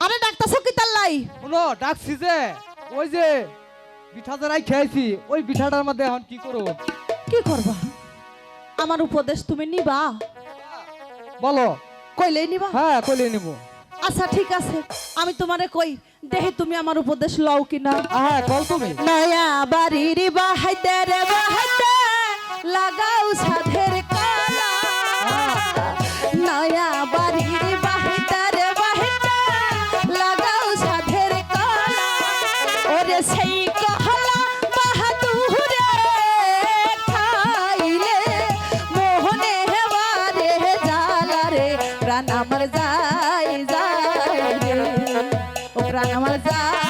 আরে ডাক্তারছো কি তার লাই? শুনো ডাকছি যে ওই যে পিঠা জরাই খেয়েছি ওই পিঠাটার মধ্যে এখন কি করব? কি করবা? আমার উপদেশ তুমি নিবা। বলো। কইলেই নিবা? হ্যাঁ কইলেই নিব। আচ্ছা ঠিক আছে। আমি তোমারে কই দেহে তুমি আমার উপদেশ লও কিনা হ্যাঁ বল তুমি। নয়া বাড়ির বাহাইতে রে বাহাইতে লাগাও সাধে আমার যাই যাই রে। ও প্রাণ আমার যাই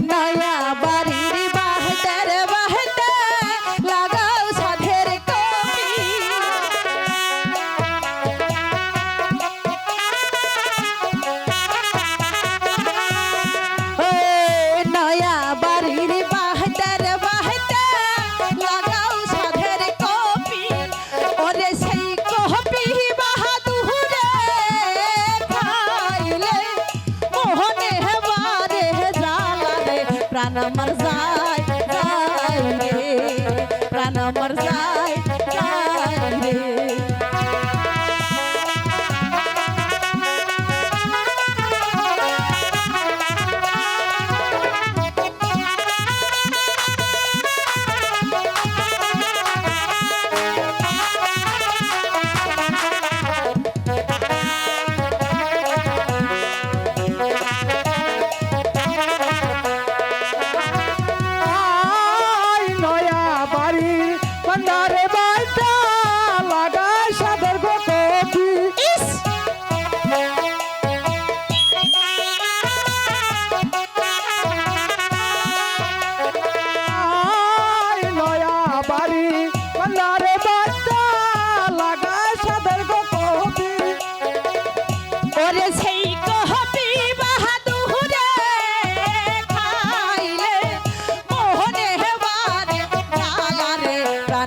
Naya. প্রাণ আমার যায় প্রাণ আমার যায়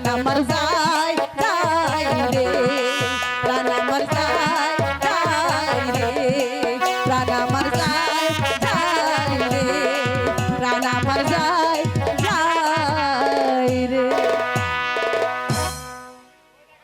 Namarza